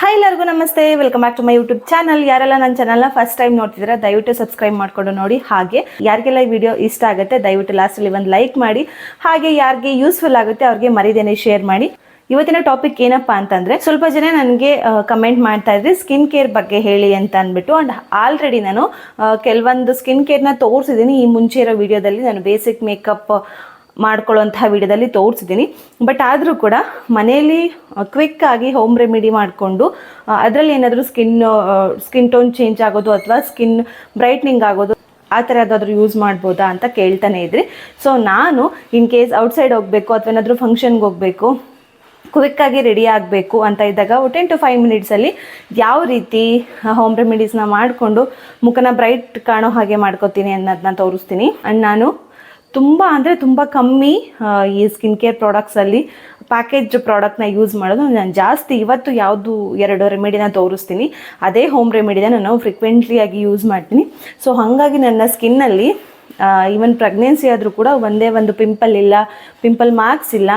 Hi ಎಲ್ಲರಿಗೂ ನಮಸ್ತೆ. Welcome back to my YouTube channel ಯಾರೆಲ್ಲ ನನ್ನ ಚಾನಲ್ನ ಫಸ್ಟ್ ಟೈಮ್ ನೋಡ್ತಿದ್ರೆ ದಯವಿಟ್ಟು ಸಬ್ಸ್ಕ್ರೈಬ್ ಮಾಡ್ಕೊಂಡು ನೋಡಿ. ಹಾಗೆ ಯಾರಿಗೆಲ್ಲ ಈ ವಿಡಿಯೋ ಇಷ್ಟ ಆಗುತ್ತೆ, ದಯವಿಟ್ಟು ಲಾಸ್ಟಲ್ಲಿ ಒಂದು ಲೈಕ್ ಮಾಡಿ. ಹಾಗೆ ಯಾರಿಗೆ ಯೂಸ್ಫುಲ್ ಆಗುತ್ತೆ, ಅವ್ರಿಗೆ ಮರಿದೇನೆ ಶೇರ್ ಮಾಡಿ. ಇವತ್ತಿನ ಟಾಪಿಕ್ ಏನಪ್ಪಾ ಅಂತಂದ್ರೆ, ಸ್ವಲ್ಪ ಜನ ನನಗೆ ಕಮೆಂಟ್ ಮಾಡ್ತಾ ಇದ್ರಿ ಸ್ಕಿನ್ ಕೇರ್ ಬಗ್ಗೆ ಹೇಳಿ ಅಂತ ಅಂದ್ಬಿಟ್ಟು ಅಂಡ್ ಆಲ್ರೆಡಿ ನಾನು ಕೆಲವೊಂದು ಸ್ಕಿನ್ ಕೇರ್ನ ತೋರಿಸಿದ್ದೀನಿ. ಈ ಮುಂಚೆ ಇರೋ ವಿಡಿಯೋದಲ್ಲಿ ನಾನು ಬೇಸಿಕ್ ಮೇಕಪ್ ಮಾಡ್ಕೊಳ್ಳೋಂತಹ ವಿಡಿಯೋದಲ್ಲಿ ತೋರಿಸಿದ್ದೀನಿ. ಬಟ್ ಆದರೂ ಕೂಡ ಮನೆಯಲ್ಲಿ ಕ್ವಿಕ್ ಆಗಿ ಹೋಮ್ ರೆಮಿಡಿ ಮಾಡಿಕೊಂಡು ಅದರಲ್ಲಿ ಏನಾದರೂ ಸ್ಕಿನ್ ಸ್ಕಿನ್ ಟೋನ್ ಚೇಂಜ್ ಆಗೋದು ಅಥವಾ ಸ್ಕಿನ್ ಬ್ರೈಟ್ನಿಂಗ್ ಆಗೋದು, ಆ ಥರ ಯಾವುದಾದ್ರೂ ಯೂಸ್ ಮಾಡ್ಬೋದಾ ಅಂತ ಕೇಳ್ತಾನೆ ಇದ್ರಿ. ಸೊ ನಾನು ಇನ್ ಕೇಸ್ ಔಟ್ಸೈಡ್ ಹೋಗಬೇಕು ಅಥವಾ ಏನಾದರೂ ಫಂಕ್ಷನ್ಗೆ ಹೋಗಬೇಕು ಕ್ವಿಕ್ಕಾಗಿ ರೆಡಿ ಆಗಬೇಕು ಅಂತ ಇದ್ದಾಗ ಟೆನ್ ಟು ಫೈವ್ ಮಿನಿಟ್ಸಲ್ಲಿ ಯಾವ ರೀತಿ ಹೋಮ್ ರೆಮಿಡೀಸ್ನ ಮಾಡಿಕೊಂಡು ಮುಖನ ಬ್ರೈಟ್ ಕಾಣೋ ಹಾಗೆ ಮಾಡ್ಕೋತೀನಿ ಅನ್ನೋದನ್ನ ತೋರಿಸ್ತೀನಿ. ಆ್ಯಂಡ್ ನಾನು ತುಂಬ ಅಂದರೆ ತುಂಬ ಕಮ್ಮಿ ಈ ಸ್ಕಿನ್ ಕೇರ್ ಪ್ರಾಡಕ್ಟ್ಸಲ್ಲಿ ಪ್ಯಾಕೇಜ್ ಪ್ರಾಡಕ್ಟ್ನ ಯೂಸ್ ಮಾಡೋದು. ನಾನು ಜಾಸ್ತಿ ಇವತ್ತು ಯಾವುದು ಎರಡು ರೆಮಿಡಿನ ತೋರಿಸ್ತೀನಿ. ಅದೇ ಹೋಮ್ ರೆಮಿಡಿನ ನಾನು ಫ್ರೀಕ್ವೆಂಟ್ಲಿ ಆಗಿ ಯೂಸ್ ಮಾಡ್ತೀನಿ. ಸೊ ಹಾಗಾಗಿ ನನ್ನ ಸ್ಕಿನ್ನಲ್ಲಿ ಈವನ್ ಪ್ರೆಗ್ನೆನ್ಸಿ ಆದರೂ ಕೂಡ ಒಂದೇ ಒಂದು ಪಿಂಪಲ್ ಇಲ್ಲ ಪಿಂಪಲ್ ಮಾರ್ಕ್ಸ್ ಇಲ್ಲ.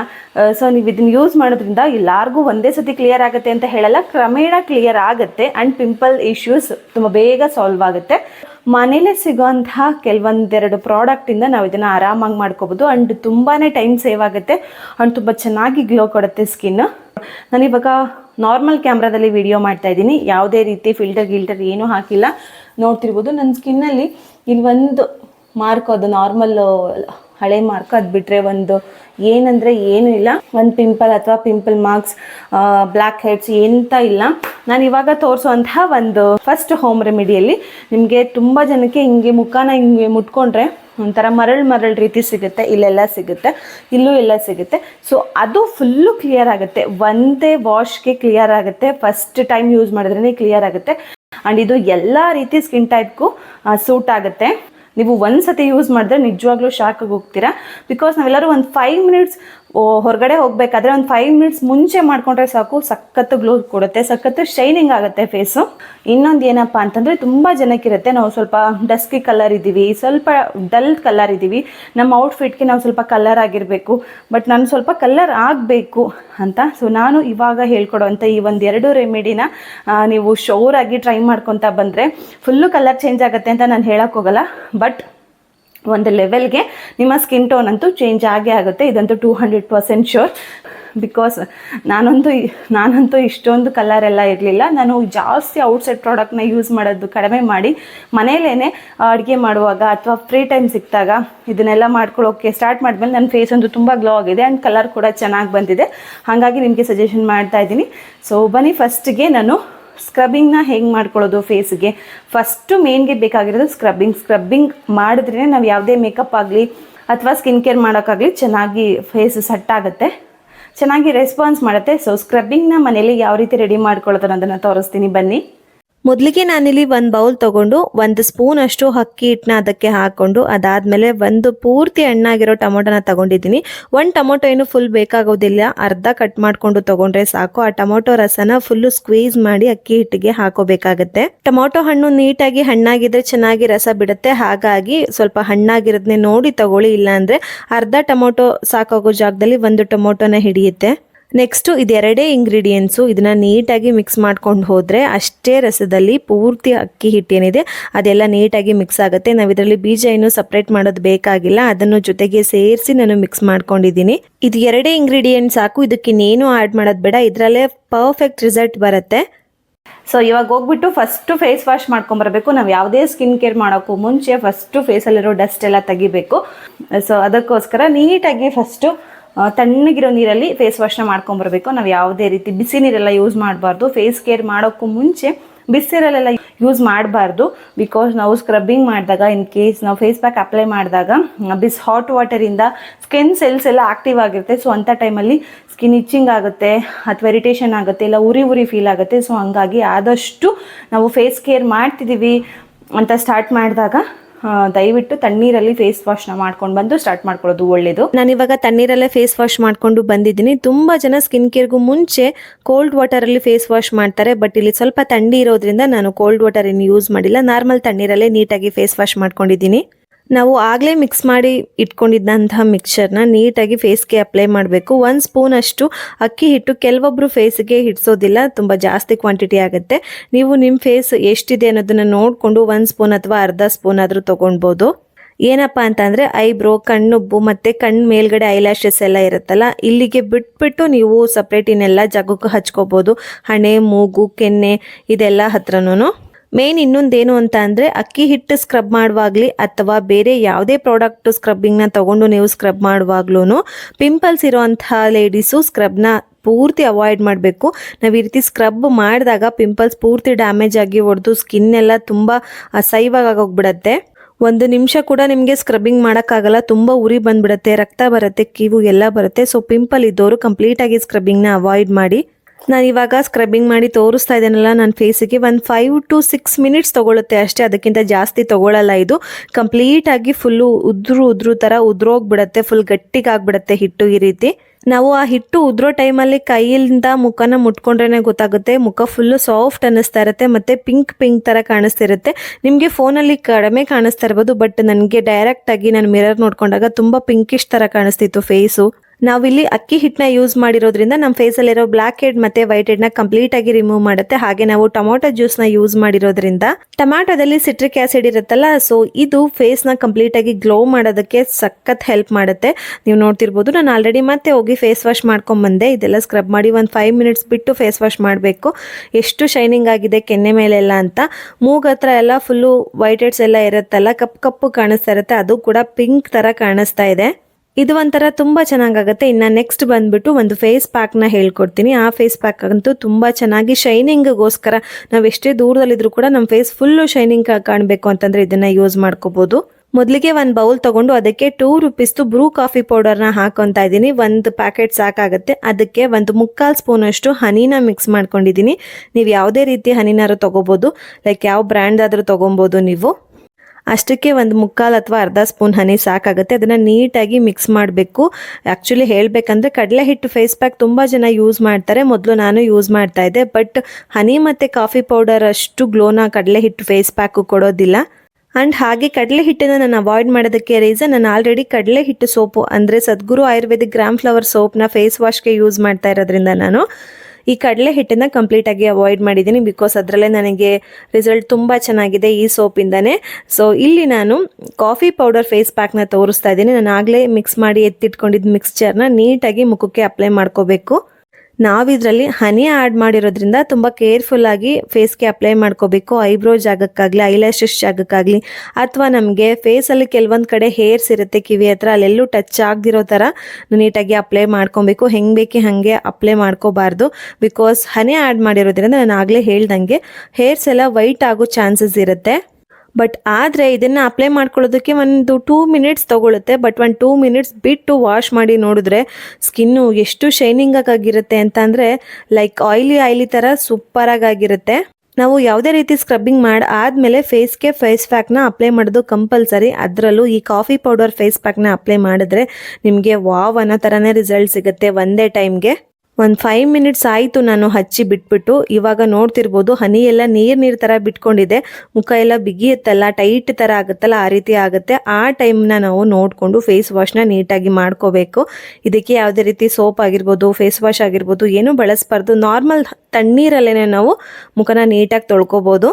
ಸೊ ನೀವು ಇದನ್ನು ಯೂಸ್ ಮಾಡೋದ್ರಿಂದ ಎಲ್ಲರಿಗೂ ಒಂದೇ ಸತಿ ಕ್ಲಿಯರ್ ಆಗುತ್ತೆ ಅಂತ ಹೇಳಲ್ಲ, ಕ್ರಮೇಣ ಕ್ಲಿಯರ್ ಆಗುತ್ತೆ ಆ್ಯಂಡ್ ಪಿಂಪಲ್ ಇಶ್ಯೂಸ್ ತುಂಬ ಬೇಗ ಸಾಲ್ವ್ ಆಗುತ್ತೆ. ಮನೇಲೇ ಸಿಗೋಂತಹ ಕೆಲವೊಂದೆರಡು ಪ್ರಾಡಕ್ಟಿಂದ ನಾವು ಇದನ್ನು ಆರಾಮಾಗಿ ಮಾಡ್ಕೋಬೋದು ಆ್ಯಂಡ್ ತುಂಬಾ ಟೈಮ್ ಸೇವ್ ಆಗುತ್ತೆ ಆ್ಯಂಡ್ ತುಂಬ ಚೆನ್ನಾಗಿ ಗ್ಲೋ ಕೊಡುತ್ತೆ ಸ್ಕಿನ್ ನಾನಿವಾಗ ನಾರ್ಮಲ್ ಕ್ಯಾಮ್ರಾದಲ್ಲಿ ವಿಡಿಯೋ ಮಾಡ್ತಾ ಇದ್ದೀನಿ. ಯಾವುದೇ ರೀತಿ ಫಿಲ್ಟರ್ ಗಿಲ್ಟರ್ ಏನೂ ಹಾಕಿಲ್ಲ. ನೋಡ್ತಿರ್ಬೋದು ನನ್ನ ಸ್ಕಿನ್ನಲ್ಲಿ ಇಲ್ಲಿ ಒಂದು ಮಾರ್ಕ್ ಅದು ನಾರ್ಮಲ್ ಹಳೆ ಮಾರ್ಕ್ ಅದು ಬಿಟ್ಟರೆ ಒಂದು ಏನಂದರೆ ಏನೂ ಇಲ್ಲ. ಒಂದು ಪಿಂಪಲ್ ಅಥವಾ ಪಿಂಪಲ್ ಮಾರ್ಕ್ಸ್ ಬ್ಲ್ಯಾಕ್ ಹೆಡ್ಸ್ ಎಂತ ಇಲ್ಲ. ನಾನು ಇವಾಗ ತೋರಿಸುವಂತಹ ಒಂದು ಫಸ್ಟ್ ಹೋಮ್ ರೆಮಿಡಿಯಲ್ಲಿ ನಿಮಗೆ ತುಂಬ ಜನಕ್ಕೆ ಹಿಂಗೆ ಮುಖನ ಹಿಂಗೆ ಮುಟ್ಕೊಂಡ್ರೆ ಒಂಥರ ಮರಳು ಮರಳ್ ರೀತಿ ಸಿಗುತ್ತೆ. ಇಲ್ಲೆಲ್ಲ ಸಿಗುತ್ತೆ. ಇಲ್ಲೂ ಎಲ್ಲ ಸಿಗುತ್ತೆ. ಸೊ ಅದು ಫುಲ್ಲು ಕ್ಲಿಯರ್ ಆಗುತ್ತೆ. ಒಂದೇ ವಾಶ್ಗೆ ಕ್ಲಿಯರ್ ಆಗುತ್ತೆ. ಫಸ್ಟ್ ಟೈಮ್ ಯೂಸ್ ಮಾಡಿದ್ರೇ ಕ್ಲಿಯರ್ ಆಗುತ್ತೆ. ಆ್ಯಂಡ್ ಇದು ಎಲ್ಲ ರೀತಿ ಸ್ಕಿನ್ ಟೈಪ್ಗೂ ಸೂಟ್ ಆಗುತ್ತೆ. ನೀವು ಒಂದು ಸತಿ ಯೂಸ್ ಮಾಡಿದ್ರೆ ನಿಜವಾಗ್ಲೂ ಶಾಕ್ ಆಗಿ ಹೋಗ್ತೀರಾ? ಬಿಕಾಸ್ ನಾವೆಲ್ಲರೂ ಒಂದು ಫೈವ್ ಮಿನಿಟ್ಸ್ ಹೊರಗಡೆ ಹೋಗಬೇಕಾದ್ರೆ ಒಂದು ಫೈವ್ ಮಿನಿಟ್ಸ್ ಮುಂಚೆ ಮಾಡ್ಕೊಂಡ್ರೆ ಸಾಕು, ಸಖತ್ತು ಗ್ಲೋ ಕೊಡುತ್ತೆ, ಸಖತ್ತು ಶೈನಿಂಗ್ ಆಗುತ್ತೆ ಫೇಸು ಇನ್ನೊಂದು ಏನಪ್ಪ ಅಂತಂದರೆ ತುಂಬ ಜನಕ್ಕಿರುತ್ತೆ. ನಾವು ಸ್ವಲ್ಪ ಡಸ್ಕಿ ಕಲರ್ ಇದ್ದೀವಿ, ಸ್ವಲ್ಪ ಡಲ್ ಕಲರ್ ಇದ್ದೀವಿ. ನಮ್ಮ ಔಟ್ಫಿಟ್ಗೆ ನಾವು ಸ್ವಲ್ಪ ಕಲರ್ ಆಗಿರಬೇಕು ಬಟ್ ನಾನು ಸ್ವಲ್ಪ ಕಲರ್ ಆಗಬೇಕು ಅಂತ. ಸೊ ನಾನು ಇವಾಗ ಹೇಳ್ಕೊಡೋವಂಥ ಈ ಒಂದು ಎರಡು ರೆಮಿಡಿನ ನೀವು ಶೋರಾಗಿ ಟ್ರೈ ಮಾಡ್ಕೊತಾ ಬಂದರೆ ಫುಲ್ಲು ಕಲರ್ ಚೇಂಜ್ ಆಗುತ್ತೆ ಅಂತ ನಾನು ಹೇಳೋಕ್ಕೋಗಲ್ಲ ಬಟ್ ಒಂದು ಲೆವೆಲ್ಗೆ ನಿಮ್ಮ ಸ್ಕಿನ್ ಟೋನ್ ಅಂತೂ ಚೇಂಜ್ ಆಗೇ ಆಗುತ್ತೆ. ಇದಂತೂ two hundred percent sure because ನಾನಂತೂ ನಾನಂತೂ ಇಷ್ಟೊಂದು ಕಲರ್ ಎಲ್ಲ ಇರಲಿಲ್ಲ. ನಾನು ಜಾಸ್ತಿ ಔಟ್ಸೈಡ್ ಪ್ರಾಡಕ್ಟ್ನ ಯೂಸ್ ಮಾಡೋದು ಕಡಿಮೆ ಮಾಡಿ ಮನೇಲೇ ಅಡುಗೆ ಮಾಡುವಾಗ ಅಥವಾ ಫ್ರೀ ಟೈಮ್ ಸಿಕ್ಕಿದಾಗ ಇದನ್ನೆಲ್ಲ ಮಾಡ್ಕೊಳ್ಳೋಕ್ಕೆ ಸ್ಟಾರ್ಟ್ ಮಾಡಿದ್ಮೇಲೆ ನನ್ನ ಫೇಸ್ ಒಂದು ತುಂಬ ಗ್ಲೋ ಆಗಿದೆ ಆ್ಯಂಡ್ ಕಲರ್ ಕೂಡ ಚೆನ್ನಾಗಿ ಬಂದಿದೆ. ಹಾಗಾಗಿ ನಿಮಗೆ ಸಜೆಷನ್ ಮಾಡ್ತಾ ಇದ್ದೀನಿ. ಸೊ ಬನ್ನಿ ಫಸ್ಟಿಗೆ ನಾನು ಸ್ಕ್ರಬ್ಬಿಂಗ್ನ ಹೆಂಗೆ ಮಾಡ್ಕೊಳ್ಳೋದು ಫೇಸ್ಗೆ ಫಸ್ಟು ಮೇನ್ಗೆ ಬೇಕಾಗಿರೋದು ಸ್ಕ್ರಬ್ಬಿಂಗ್ ಸ್ಕ್ರಬ್ಬಿಂಗ್ ಮಾಡಿದ್ರೇ ನಾವು ಯಾವುದೇ ಮೇಕಪ್ ಆಗಲಿ ಅಥವಾ ಸ್ಕಿನ್ ಕೇರ್ ಮಾಡೋಕ್ಕಾಗಲಿ ಚೆನ್ನಾಗಿ ಫೇಸ್ ಸೆಟ್ ಆಗುತ್ತೆ. ಚೆನ್ನಾಗಿ ರೆಸ್ಪಾನ್ಸ್ ಮಾಡುತ್ತೆ. ಸೊ ಸ್ಕ್ರಬ್ಬಿಂಗ್ನ ಮನೇಲಿ ಯಾವ ರೀತಿ ರೆಡಿ ಮಾಡ್ಕೊಳ್ಳೋದು ಅನ್ನೋದನ್ನು ತೋರಿಸ್ತೀನಿ. ಬನ್ನಿ. ಮೊದಲಿಗೆ ನಾನಿಲ್ಲಿ ಒಂದು ಬೌಲ್ ತಗೊಂಡು ಒಂದು ಸ್ಪೂನ್ ಅಷ್ಟು ಅಕ್ಕಿ ಹಿಟ್ಟನ್ನ ಅದಕ್ಕೆ ಹಾಕೊಂಡು ಅದಾದ್ಮೇಲೆ ಒಂದು ಪೂರ್ತಿ ಹಣ್ಣಾಗಿರೋ ಟೊಮೊಟೊನ ತಗೊಂಡಿದ್ದೀನಿ. ಒಂದು ಟೊಮೊಟೊ ಏನು ಫುಲ್ ಬೇಕಾಗೋದಿಲ್ಲ. ಅರ್ಧ ಕಟ್ ಮಾಡ್ಕೊಂಡು ತಗೊಂಡ್ರೆ ಸಾಕು. ಆ ಟೊಮೊಟೊ ರಸನ ಫುಲ್ಲು ಸ್ಕ್ವೀಸ್ ಮಾಡಿ ಅಕ್ಕಿ ಹಿಟ್ಟಿಗೆ ಹಾಕೋಬೇಕಾಗತ್ತೆ. ಟೊಮೊಟೊ ಹಣ್ಣು ನೀಟಾಗಿ ಹಣ್ಣಾಗಿದ್ರೆ ಚೆನ್ನಾಗಿ ರಸ ಬಿಡುತ್ತೆ. ಹಾಗಾಗಿ ಸ್ವಲ್ಪ ಹಣ್ಣಾಗಿರೋದನ್ನೇ ನೋಡಿ ತಗೊಳ್ಳಿ. ಇಲ್ಲಾಂದ್ರೆ ಅರ್ಧ ಟೊಮೊಟೊ ಸಾಕಾಗೋ ಜಾಗದಲ್ಲಿ ಒಂದು ಟೊಮೊಟೊನ ಹಿಡಿಯುತ್ತೆ. ನೆಕ್ಸ್ಟು ಇದೆರಡೇ ಇಂಗ್ರೀಡಿಯೆಂಟ್ಸು ಇದನ್ನು ನೀಟಾಗಿ ಮಿಕ್ಸ್ ಮಾಡ್ಕೊಂಡು ಹೋದರೆ ಅಷ್ಟೇ ರಸದಲ್ಲಿ ಪೂರ್ತಿ ಅಕ್ಕಿ ಹಿಟ್ಟೇನಿದೆ. ಅದೆಲ್ಲ ನೀಟಾಗಿ ಮಿಕ್ಸ್ ಆಗುತ್ತೆ. ನಾವು ಇದರಲ್ಲಿ ಬೀಜ ಏನು ಸಪ್ರೇಟ್ ಮಾಡೋದು ಬೇಕಾಗಿಲ್ಲ. ಅದನ್ನು ಜೊತೆಗೆ ಸೇರಿಸಿ ನಾನು ಮಿಕ್ಸ್ ಮಾಡ್ಕೊಂಡಿದ್ದೀನಿ. ಇದು ಎರಡೇ ಇಂಗ್ರೀಡಿಯೆಂಟ್ ಸಾಕು. ಇದಕ್ಕೆ ಇನ್ನೇನು ಆ್ಯಡ್ ಮಾಡೋದು ಬೇಡ. ಇದರಲ್ಲೇ ಪರ್ಫೆಕ್ಟ್ ರಿಸಲ್ಟ್ ಬರುತ್ತೆ. ಸೊ ಇವಾಗ ಹೋಗ್ಬಿಟ್ಟು ಫಸ್ಟು ಫೇಸ್ ವಾಶ್ ಮಾಡ್ಕೊಂಬರ್ಬೇಕು. ನಾವು ಯಾವುದೇ ಸ್ಕಿನ್ ಕೇರ್ ಮಾಡೋಕ್ಕೂ ಮುಂಚೆ ಫಸ್ಟು ಫೇಸಲ್ಲಿರೋ ಡಸ್ಟ್ ಎಲ್ಲ ತೆಗಿಬೇಕು. ಸೊ ಅದಕ್ಕೋಸ್ಕರ ನೀಟಾಗಿ ಫಸ್ಟು ತಣ್ಣಗಿರೋ ನೀರಲ್ಲಿ ಫೇಸ್ ವಾಶ್ನ ಮಾಡ್ಕೊಂಬರ್ಬೇಕು ನಾವು ಯಾವುದೇ ರೀತಿ ಬಿಸಿ ನೀರೆಲ್ಲ ಯೂಸ್ ಮಾಡಬಾರ್ದು. ಫೇಸ್ ಕೇರ್ ಮಾಡೋಕ್ಕೂ ಮುಂಚೆ ಬಿಸಿರಲ್ಲೆಲ್ಲ ಯೂಸ್ ಮಾಡಬಾರ್ದು. ಬಿಕಾಸ್ ನಾವು ಸ್ಕ್ರಬ್ಬಿಂಗ್ ಮಾಡಿದಾಗ ಇನ್ ಕೇಸ್ ನಾವು ಫೇಸ್ ಪ್ಯಾಕ್ ಅಪ್ಲೈ ಮಾಡಿದಾಗ ಬಿಸ್ ಹಾಟ್ ವಾಟರಿಂದ ಸ್ಕಿನ್ ಸೆಲ್ಸ್ ಎಲ್ಲ ಆಕ್ಟಿವ್ ಆಗಿರುತ್ತೆ. ಸೊ ಅಂಥ ಟೈಮಲ್ಲಿ ಸ್ಕಿನ್ ಇಚ್ಚಿಂಗ್ ಆಗುತ್ತೆ, ಅಥವಾ ಇರಿಟೇಷನ್ ಆಗುತ್ತೆ, ಇಲ್ಲ ಉರಿ ಉರಿ ಫೀಲ್ ಆಗುತ್ತೆ. ಸೊ ಹಂಗಾಗಿ ಆದಷ್ಟು ನಾವು ಫೇಸ್ ಕೇರ್ ಮಾಡ್ತಿದ್ದೀವಿ ಅಂತ ಸ್ಟಾರ್ಟ್ ಮಾಡಿದಾಗ ದಯವಿಟ್ಟು ತಣ್ಣೀರಲ್ಲಿ ಫೇಸ್ ವಾಶ್ನ ಮಾಡ್ಕೊಂಡು ಬಂದು ಸ್ಟಾರ್ಟ್ ಮಾಡ್ಕೊಳ್ಳೋದು ಒಳ್ಳೇದು. ನಾನು ಇವಾಗ ತಣ್ಣೀರಲ್ಲೇ ಫೇಸ್ ವಾಶ್ ಮಾಡ್ಕೊಂಡು ಬಂದಿದ್ದೀನಿ. ತುಂಬಾ ಜನ ಸ್ಕಿನ್ ಕೇರ್ಗೂ ಮುಂಚೆ ಕೋಲ್ಡ್ ವಾಟರ್ ಅಲ್ಲಿ ಫೇಸ್ ವಾಶ್ ಮಾಡ್ತಾರೆ. ಬಟ್ ಇಲ್ಲಿ ಸ್ವಲ್ಪ ಥಂಡಿ ಇರೋದ್ರಿಂದ ನಾನು ಕೋಲ್ಡ್ ವಾಟರ್ ಏನು ಯೂಸ್ ಮಾಡಿಲ್ಲ. ನಾರ್ಮಲ್ ತಣ್ಣೀರಲ್ಲೇ ನೀಟಾಗಿ ಫೇಸ್ ವಾಶ್ ಮಾಡ್ಕೊಂಡಿದ್ದೀನಿ. ನಾವು ಆಗಲೇ ಮಿಕ್ಸ್ ಮಾಡಿ ಇಟ್ಕೊಂಡಿದ್ದಂತಹ ಮಿಕ್ಸರ್ನ ನೀಟಾಗಿ ಫೇಸ್ಗೆ ಅಪ್ಲೈ ಮಾಡಬೇಕು. ಒಂದು ಸ್ಪೂನ್ ಅಷ್ಟು ಅಕ್ಕಿ ಹಿಟ್ಟು ಕೆಲವೊಬ್ಬರು ಫೇಸ್ಗೆ ಹಿಡಿಸೋದಿಲ್ಲ, ತುಂಬ ಜಾಸ್ತಿ ಕ್ವಾಂಟಿಟಿ ಆಗುತ್ತೆ. ನೀವು ನಿಮ್ಮ ಫೇಸ್ ಎಷ್ಟಿದೆ ಅನ್ನೋದನ್ನು ನೋಡಿಕೊಂಡು ಒಂದು ಸ್ಪೂನ್ ಅಥವಾ ಅರ್ಧ ಸ್ಪೂನ್ ಆದರೂ ತೊಗೊಳ್ಬೋದು ಏನಪ್ಪ ಅಂತಂದರೆ ಐಬ್ರೋ ಕಣ್ಣುಬ್ಬು ಮತ್ತು ಕಣ್ಣು ಮೇಲ್ಗಡೆ ಐಲ್ಯಾಶಸ್ ಎಲ್ಲ ಇರುತ್ತಲ್ಲ, ಇಲ್ಲಿಗೆ ಬಿಟ್ಬಿಟ್ಟು ನೀವು ಸಪ್ರೇಟಿನೆಲ್ಲ ಜಾಗಕ್ಕೂ ಹಚ್ಕೋಬೋದು. ಹಣೆ, ಮೂಗು, ಕೆನ್ನೆ ಇದೆಲ್ಲ ಹತ್ರನೂ ಮೇನ್ ಇನ್ನೊಂದೇನು ಅಂತ ಅಂದರೆ ಅಕ್ಕಿ ಹಿಟ್ಟು ಸ್ಕ್ರಬ್ ಮಾಡುವಾಗಲಿ ಅಥವಾ ಬೇರೆ ಯಾವುದೇ ಪ್ರಾಡಕ್ಟ್ ಸ್ಕ್ರಬ್ಬಿಂಗ್ನ ತಗೊಂಡು ನೀವು ಸ್ಕ್ರಬ್ ಮಾಡುವಾಗ್ಲೂ ಪಿಂಪಲ್ಸ್ ಇರೋವಂಥ ಲೇಡೀಸು ಸ್ಕ್ರಬ್ನ ಪೂರ್ತಿ ಅವಾಯ್ಡ್ ಮಾಡಬೇಕು. ನಾವು ಈ ರೀತಿ ಸ್ಕ್ರಬ್ ಮಾಡಿದಾಗ ಪಿಂಪಲ್ಸ್ ಪೂರ್ತಿ ಡ್ಯಾಮೇಜ್ ಆಗಿ ಹೊಡೆದು ಸ್ಕಿನ್ ಎಲ್ಲ ತುಂಬ ಸೈವಾಗಿ ಹೋಗ್ಬಿಡತ್ತೆ ಒಂದು ನಿಮಿಷ ಕೂಡ ನಿಮಗೆ ಸ್ಕ್ರಬ್ಬಿಂಗ್ ಮಾಡೋಕ್ಕಾಗಲ್ಲ, ತುಂಬ ಉರಿ ಬಂದ್ಬಿಡುತ್ತೆ, ರಕ್ತ ಬರುತ್ತೆ ಕಿವು ಎಲ್ಲ ಬರುತ್ತೆ ಸೊ ಪಿಂಪಲ್ ಇದ್ದವರು ಕಂಪ್ಲೀಟಾಗಿ ಸ್ಕ್ರಬ್ಬಿಂಗ್ನ ಅವಾಯ್ಡ್ ಮಾಡಿ. ನಾನು ಇವಾಗ ಸ್ಕ್ರಬ್ಬಿಂಗ್ ಮಾಡಿ ತೋರಿಸ್ತಾ ಇದ್ದೇನಲ್ಲ ನನ್ನ ಫೇಸಿಗೆ ಒಂದು ಫೈವ್ ಟು ಸಿಕ್ಸ್ ಮಿನಿಟ್ಸ್ ತೊಗೊಳುತ್ತೆ ಅಷ್ಟೇ, ಅದಕ್ಕಿಂತ ಜಾಸ್ತಿ ತೊಗೊಳಲ್ಲ ಇದು. ಕಂಪ್ಲೀಟಾಗಿ ಫುಲ್ಲು ಉದ್ರು ಉದ್ರು ಥರ ಉದ್ರೋಗ್ಬಿಡತ್ತೆ ಫುಲ್ ಗಟ್ಟಿಗಾಗ್ಬಿಡತ್ತೆ ಹಿಟ್ಟು ಈ ರೀತಿ. ನಾವು ಆ ಹಿಟ್ಟು ಉದ್ರೋ ಟೈಮಲ್ಲಿ ಕೈಯಿಂದ ಮುಖನ ಮುಟ್ಕೊಂಡ್ರೆ ಗೊತ್ತಾಗುತ್ತೆ. ಮುಖ ಫುಲ್ಲು ಸಾಫ್ಟ್ ಅನ್ನಿಸ್ತಾ ಇರುತ್ತೆ, ಮತ್ತು ಪಿಂಕ್ ಪಿಂಕ್ ಥರ ಕಾಣಿಸ್ತಿರುತ್ತೆ ನಿಮಗೆ ಫೋನಲ್ಲಿ ಕಡಿಮೆ ಕಾಣಿಸ್ತಾ ಇರ್ಬೋದು ಬಟ್ ನನಗೆ ಡೈರೆಕ್ಟಾಗಿ ನಾನು ಮಿರರ್ ನೋಡ್ಕೊಂಡಾಗ ತುಂಬ ಪಿಂಕಿಶ್ ಥರ ಕಾಣಿಸ್ತಿತ್ತು ಫೇಸು ನಾವಿಲ್ಲಿ ಅಕ್ಕಿ ಹಿಟ್ಟನ್ನ ಯೂಸ್ ಮಾಡಿರೋದ್ರಿಂದ ನಮ್ಮ ಫೇಸಲ್ಲಿರೋ ಬ್ಲ್ಯಾಕ್ ಹೆಡ್ ಮತ್ತೆ ವೈಟ್ ಹೆಡ್ನ ಕಂಪ್ಲೀಟ್ ಆಗಿ ರಿಮೂವ್ ಮಾಡುತ್ತೆ. ಹಾಗೆ ನಾವು ಟೊಮೊಟೊ ಜ್ಯೂಸ್ನ ಯೂಸ್ ಮಾಡಿರೋದ್ರಿಂದ ಟೊಮ್ಯಾಟೊದಲ್ಲಿ ಸಿಟ್ರಿಕ್ ಆಸಿಡ್ ಇರುತ್ತಲ್ಲ ಸೊ ಇದು ಫೇಸ್ನ ಕಂಪ್ಲೀಟ್ ಆಗಿ ಗ್ಲೋ ಮಾಡೋದಕ್ಕೆ ಸಖತ್ ಹೆಲ್ಪ್ ಮಾಡುತ್ತೆ. ನೀವು ನೋಡ್ತಿರ್ಬೋದು, ನಾನು ಆಲ್ರೆಡಿ ಮತ್ತೆ ಹೋಗಿ ಫೇಸ್ ವಾಶ್ ಮಾಡ್ಕೊಂಬಂದೆ. ಇದೆಲ್ಲ ಸ್ಕ್ರಬ್ ಮಾಡಿ ಒಂದು ಫೈವ್ ಮಿನಿಟ್ಸ್ ಬಿಟ್ಟು ಫೇಸ್ ವಾಶ್ ಮಾಡಬೇಕು. ಎಷ್ಟು ಶೈನಿಂಗ್ ಆಗಿದೆ, ಕೆನ್ನೆ ಮೇಲೆಲ್ಲ ಅಂತ. ಮೂಗ್ ಹತ್ರ ಎಲ್ಲ ಫುಲ್ಲು ವೈಟ್ ಹೆಡ್ಸ್ ಎಲ್ಲ ಇರುತ್ತಲ್ಲ ಕಪ್ಪು ಕಪ್ಪು ಕಾಣಿಸ್ತಾ ಇರುತ್ತೆ, ಅದು ಕೂಡ ಪಿಂಕ್ ಥರ ಕಾಣಿಸ್ತಾ ಇದೆ. ಇದು ಒಂಥರ ತುಂಬ ಚೆನ್ನಾಗಾಗುತ್ತೆ. ಇನ್ನು ನೆಕ್ಸ್ಟ್ ಬಂದ್ಬಿಟ್ಟು ಒಂದು ಫೇಸ್ ಪ್ಯಾಕ್ನ ಹೇಳ್ಕೊಡ್ತೀನಿ. ಆ ಫೇಸ್ ಪ್ಯಾಕ್ ಅಂತೂ ತುಂಬ ಚೆನ್ನಾಗಿ ಶೈನಿಂಗ್ಗೋಸ್ಕರ ನಾವು ಎಷ್ಟೇ ದೂರದಲ್ಲಿದ್ರು ಕೂಡ ನಮ್ಮ ಫೇಸ್ ಫುಲ್ಲು ಶೈನಿಂಗ್ ಕಾಣಬೇಕು ಅಂತಂದರೆ ಇದನ್ನು ಯೂಸ್ ಮಾಡ್ಕೋಬೋದು. ಮೊದಲಿಗೆ ಒಂದು ಬೌಲ್ ತಗೊಂಡು ಅದಕ್ಕೆ ಟೂ ರುಪೀಸ್ದು ಬ್ರೂ ಕಾಫಿ ಪೌಡರ್ನ ಹಾಕೊತಾ ಇದ್ದೀನಿ. ಒಂದು ಪ್ಯಾಕೆಟ್ ಸಾಕಾಗುತ್ತೆ. ಅದಕ್ಕೆ ಒಂದು ಮುಕ್ಕಾಲು ಸ್ಪೂನಷ್ಟು ಹನಿನ ಮಿಕ್ಸ್ ಮಾಡ್ಕೊಂಡಿದ್ದೀನಿ. ನೀವು ಯಾವುದೇ ರೀತಿ ಹನಿನಾರು ತೊಗೋಬೋದು. ಲೈಕ್ ಯಾವ ಬ್ರ್ಯಾಂಡ್ ಆದರೂ ತೊಗೊಬೋದು ನೀವು. ಅಷ್ಟಕ್ಕೆ ಒಂದು ಮುಕ್ಕಾಲು ಅಥವಾ ಅರ್ಧ ಸ್ಪೂನ್ ಹನಿ ಸಾಕಾಗುತ್ತೆ. ಅದನ್ನು ನೀಟಾಗಿ ಮಿಕ್ಸ್ ಮಾಡಬೇಕು. ಆ್ಯಕ್ಚುಲಿ ಹೇಳಬೇಕಂದ್ರೆ ಕಡಲೆ ಹಿಟ್ಟು ಫೇಸ್ ಪ್ಯಾಕ್ ತುಂಬ ಜನ ಯೂಸ್ ಮಾಡ್ತಾರೆ. ಮೊದಲು ನಾನು ಯೂಸ್ ಮಾಡ್ತಾ ಇದ್ದೆ. ಬಟ್ ಹನಿ ಮತ್ತು ಕಾಫಿ ಪೌಡರ್ ಅಷ್ಟು ಗ್ಲೋನ ಕಡಲೆ ಹಿಟ್ಟು ಫೇಸ್ ಪ್ಯಾಕು ಕೊಡೋದಿಲ್ಲ. ಆ್ಯಂಡ್ ಹಾಗೆ ಕಡಲೆ ಹಿಟ್ಟನ್ನು ನಾನು ಅವಾಯ್ಡ್ ಮಾಡೋದಕ್ಕೆ ರೀಸನ್ ನಾನು ಆಲ್ರೆಡಿ ಕಡಲೆ ಹಿಟ್ಟು ಸೋಪು ಅಂದರೆ ಸದ್ಗುರು ಆಯುರ್ವೇದಿಕ್ ಗ್ರಾಮ್ ಫ್ಲವರ್ ಸೋಪ್ನ ಫೇಸ್ ವಾಶ್ಗೆ ಯೂಸ್ ಮಾಡ್ತಾ ಇರೋದ್ರಿಂದ ನಾನು. ಈ ಕಡಲೆ ಹಿಟ್ಟನ್ನು ಕಂಪ್ಲೀಟಾಗಿ ಅವಾಯ್ಡ್ ಮಾಡಿದ್ದೀನಿ ಬಿಕಾಸ್ ಅದರಲ್ಲೇ ನನಗೆ ರಿಸಲ್ಟ್ ತುಂಬ ಚೆನ್ನಾಗಿದೆ ಈ ಸೋಪಿಂದನೇ ಸೊ ಇಲ್ಲಿ ನಾನು ಕಾಫಿ ಪೌಡರ್ ಫೇಸ್ ಪ್ಯಾಕ್ನ ತೋರಿಸ್ತಾ ಇದ್ದೀನಿ. ನಾನು ಆಗಲೇ ಮಿಕ್ಸ್ ಮಾಡಿ ಎತ್ತಿಟ್ಕೊಂಡಿದ್ದ ಮಿಕ್ಸ್ಚರ್ನ ನೀಟಾಗಿ ಮುಖಕ್ಕೆ ಅಪ್ಲೈ ಮಾಡ್ಕೋಬೇಕು. ನಾವಿದ್ರಲ್ಲಿ ಹನಿ ಆ್ಯಡ್ ಮಾಡಿರೋದ್ರಿಂದ ತುಂಬ ಕೇರ್ಫುಲ್ಲಾಗಿ ಫೇಸ್ಗೆ ಅಪ್ಲೈ ಮಾಡ್ಕೋಬೇಕು. ಐಬ್ರೋ ಜಾಗಕ್ಕಾಗಲಿ ಐಲ್ಯಾಶಸ್ ಜಾಗಕ್ಕಾಗಲಿ, ಅಥವಾ ನಮಗೆ ಫೇಸಲ್ಲಿ ಕೆಲವೊಂದು ಕಡೆ ಹೇರ್ಸ್ ಇರುತ್ತೆ, ಕಿವಿ ಹತ್ರ, ಅಲ್ಲೆಲ್ಲೂ ಟಚ್ ಆಗದಿರೋ ಥರ ನೀಟಾಗಿ ಅಪ್ಲೈ ಮಾಡ್ಕೊಬೇಕು. ಹೆಂಗೆ ಬೇಕು ಹಾಗೆ ಅಪ್ಲೈ ಮಾಡ್ಕೋಬಾರ್ದು. ಬಿಕಾಸ್ ಹನಿ ಆ್ಯಡ್ ಮಾಡಿರೋದ್ರಿಂದ ನಾನು ಆಗಲೇ ಹೇಳ್ದಂಗೆ ಹೇರ್ಸ್ ಎಲ್ಲ ವೈಟ್ ಆಗೋ ಚಾನ್ಸಸ್ ಇರುತ್ತೆ. ಬಟ್ ಆದರೆ ಇದನ್ನು ಅಪ್ಲೈ ಮಾಡ್ಕೊಳ್ಳೋದಕ್ಕೆ ಒಂದು ಟೂ ಮಿನಿಟ್ಸ್ ತೊಗೊಳುತ್ತೆ. ಬಟ್ ಒಂದು ಟೂ ಮಿನಿಟ್ಸ್ ಬಿಟ್ಟು ವಾಶ್ ಮಾಡಿ ನೋಡಿದ್ರೆ ಸ್ಕಿನ್ನು ಎಷ್ಟು ಶೈನಿಂಗ್ ಆಗಿರುತ್ತೆ ಅಂತ ಅಂದರೆ ಲೈಕ್ ಆಯ್ಲಿ ಆಯ್ಲಿ ಥರ ಸೂಪರಾಗಿ ಆಗಿರುತ್ತೆ ನಾವು ಯಾವುದೇ ರೀತಿ ಸ್ಕ್ರಬ್ಬಿಂಗ್ ಮಾಡಿ ಆದಮೇಲೆ ಫೇಸ್ಗೆ ಫೇಸ್ ಪ್ಯಾಕ್ನ ಅಪ್ಲೈ ಮಾಡೋದು ಕಂಪಲ್ಸರಿ ಅದರಲ್ಲೂ ಈ ಕಾಫಿ ಪೌಡರ್ ಫೇಸ್ ಪ್ಯಾಕ್ನ ಅಪ್ಲೈ ಮಾಡಿದ್ರೆ ನಿಮಗೆ ವಾವ್ ಅನ್ನೋ ಥರನೇ ರಿಸಲ್ಟ್ ಸಿಗುತ್ತೆ ಒಂದೇ ಟೈಮ್ಗೆ ಒಂದು ಫೈವ್ ಮಿನಿಟ್ಸ್ ಆಯಿತು ನಾನು ಹಚ್ಚಿ ಬಿಟ್ಬಿಟ್ಟು, ಇವಾಗ ನೋಡ್ತಿರ್ಬೋದು ಹನಿ ಎಲ್ಲ ನೀರು ನೀರು ಥರ ಬಿಟ್ಕೊಂಡಿದೆ. ಮುಖ ಎಲ್ಲ ಬಿಗಿಯುತ್ತಲ್ಲ ಟೈಟ್ ಥರ ಆಗುತ್ತಲ್ಲ, ಆ ರೀತಿ ಆಗುತ್ತೆ. ಆ ಟೈಮ್ನ ನಾವು ನೋಡಿಕೊಂಡು ಫೇಸ್ ವಾಶ್ನ ನೀಟಾಗಿ ಮಾಡ್ಕೋಬೇಕು. ಇದಕ್ಕೆ ಯಾವುದೇ ರೀತಿ ಸೋಪ್ ಆಗಿರ್ಬೋದು ಫೇಸ್ ವಾಶ್ ಆಗಿರ್ಬೋದು, ಏನೂ ಬಳಸಬಾರ್ದು. ನಾರ್ಮಲ್ ತಣ್ಣೀರಲ್ಲೇ ನಾವು ಮುಖನ ನೀಟಾಗಿ ತೊಳ್ಕೊಬೋದು.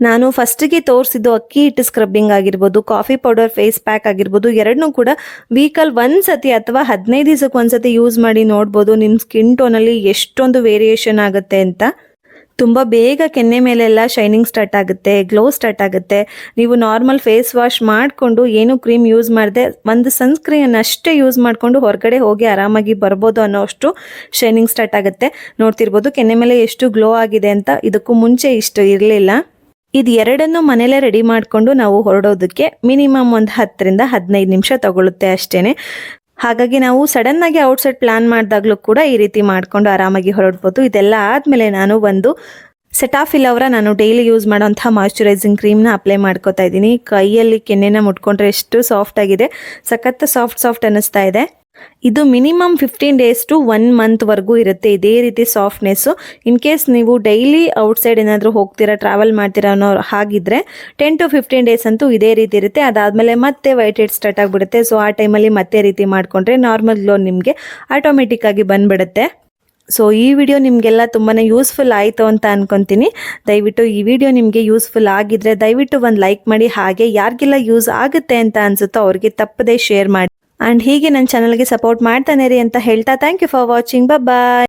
ನಾನು ಫಸ್ಟಿಗೆ ತೋರಿಸಿದ್ದು ಅಕ್ಕಿ ಹಿಟ್ಟು ಸ್ಕ್ರಬ್ಬಿಂಗ್ ಆಗಿರ್ಬೋದು ಕಾಫಿ ಪೌಡರ್ ಫೇಸ್ ಪ್ಯಾಕ್ ಆಗಿರ್ಬೋದು ಎರಡನ್ನೂ ಕೂಡ ವೀಕಲ್ಲಿ ಒಂದು ಸತಿ ಅಥವಾ ಹದಿನೈದು ದಿವಸಕ್ಕೆ ಒಂದ್ಸತಿ ಯೂಸ್ ಮಾಡಿ ನೋಡ್ಬೋದು. ನಿಮ್ಮ ಸ್ಕಿನ್ ಟೋನಲ್ಲಿ ಎಷ್ಟೊಂದು ವೇರಿಯೇಷನ್ ಆಗುತ್ತೆ ಅಂತ. ತುಂಬ ಬೇಗ ಕೆನ್ನೆ ಮೇಲೆಲ್ಲ ಶೈನಿಂಗ್ ಸ್ಟಾರ್ಟ್ ಆಗುತ್ತೆ ಗ್ಲೋ ಸ್ಟಾರ್ಟ್ ಆಗುತ್ತೆ. ನೀವು ನಾರ್ಮಲ್ ಫೇಸ್ ವಾಶ್ ಮಾಡಿಕೊಂಡು ಏನು ಕ್ರೀಮ್ ಯೂಸ್ ಮಾಡದೆ, ಒಂದು ಸನ್ಸ್ಕ್ರೀನ್ ಅಷ್ಟೇ ಯೂಸ್ ಮಾಡಿಕೊಂಡು ಹೊರಗಡೆ ಹೋಗಿ ಆರಾಮಾಗಿ ಬರ್ಬೋದು ಅನ್ನೋ ಅಷ್ಟು ಶೈನಿಂಗ್ ಸ್ಟಾರ್ಟ್ ಆಗುತ್ತೆ. ನೋಡ್ತಿರ್ಬೋದು ಕೆನ್ನೆ ಮೇಲೆ ಎಷ್ಟು ಗ್ಲೋ ಆಗಿದೆ ಅಂತ. ಇದಕ್ಕೂ ಮುಂಚೆ ಇಷ್ಟು ಇರಲಿಲ್ಲ. ಇದು ಎರಡನ್ನು ಮನೇಲೇ ರೆಡಿ ಮಾಡಿಕೊಂಡು ನಾವು ಹೊರಡೋದಕ್ಕೆ ಮಿನಿಮಮ್ ಒಂದು ಹತ್ತರಿಂದ ಹದಿನೈದು ನಿಮಿಷ ತಗೊಳ್ಳುತ್ತೆ ಅಷ್ಟೇ ಹಾಗಾಗಿ ನಾವು ಸಡನ್ ಆಗಿ ಔಟ್ಸೈಡ್ ಪ್ಲಾನ್ ಮಾಡಿದಾಗಲೂ ಕೂಡ ಈ ರೀತಿ ಮಾಡಿಕೊಂಡು ಆರಾಮಾಗಿ ಹೊರಡ್ಬೋದು. ಇದೆಲ್ಲ ಆದಮೇಲೆ ನಾನು ಒಂದು ಸೆಟಾಫಿಲ್ ಅವರ ನಾನು ಡೈಲಿ ಯೂಸ್ ಮಾಡೋಂಥ ಮಾಯಶ್ಚರೈಸಿಂಗ್ ಕ್ರೀಮ್ನ ಅಪ್ಲೈ ಮಾಡ್ಕೋತಾ ಇದ್ದೀನಿ. ಕೈಯಲ್ಲಿ ಕೆನ್ನೆನ ಮುಟ್ಕೊಂಡ್ರೆ ಎಷ್ಟು ಸಾಫ್ಟ್ ಆಗಿದೆ. ಸಖತ್ ಸಾಫ್ಟ್ ಸಾಫ್ಟ್ ಅನ್ನಿಸ್ತಾ ಇದೆ. ಇದು minimum fifteen days to one ಮಂತ್ವರೆಗೂ ಇರುತ್ತೆ. ಇದೇ ರೀತಿ ಸಾಫ್ಟ್ನೆಸ್ಸು ಇನ್ ಕೇಸ್ ನೀವು ಡೈಲಿ ಔಟ್ಸೈಡ್ ಏನಾದರೂ ಹೋಗ್ತೀರಾ ಟ್ರಾವೆಲ್ ಮಾಡ್ತೀರಾ ಅನ್ನೋ ಹಾಗಿದ್ರೆ ಟೆನ್ ಟು ಫಿಫ್ಟೀನ್ ಡೇಸ್ ಅಂತೂ ಇದೇ ರೀತಿ ಇರುತ್ತೆ. ಅದಾದಮೇಲೆ ಮತ್ತೆ ವೈಟ್ ಹೆಡ್ ಸ್ಟಾರ್ಟ್ ಆಗಿಬಿಡುತ್ತೆ. ಸೊ ಆ ಟೈಮಲ್ಲಿ ಮತ್ತೆ ರೀತಿ ಮಾಡಿಕೊಂಡ್ರೆ ನಾರ್ಮಲ್ ಗ್ಲೋ ನಿಮಗೆ ಆಟೋಮೆಟಿಕ್ ಆಗಿ ಬಂದ್ಬಿಡುತ್ತೆ. ಸೊ ಈ ವಿಡಿಯೋ ನಿಮಗೆಲ್ಲ ತುಂಬಾ ಯೂಸ್ಫುಲ್ ಆಯಿತು ಅಂತ ಅನ್ಕೊಂತೀನಿ. ದಯವಿಟ್ಟು ಈ ವಿಡಿಯೋ ನಿಮಗೆ ಯೂಸ್ಫುಲ್ ಆಗಿದ್ರೆ ದಯವಿಟ್ಟು ಒಂದು ಲೈಕ್ ಮಾಡಿ. ಹಾಗೆ ಯಾರಿಗೆಲ್ಲ ಯೂಸ್ ಆಗುತ್ತೆ ಅಂತ ಅನ್ಸುತ್ತೋ ಅವ್ರಿಗೆ ತಪ್ಪದೇ ಶೇರ್ ಮಾಡಿ. ಆ್ಯಂಡ್ ಹೀಗೆ ನನ್ನ ಚಾನಲ್ಗೆ ಸಪೋರ್ಟ್ ಮಾಡ್ತಾನೆ ರೀ ಅಂತ ಹೇಳ್ತಾ thank you for watching bye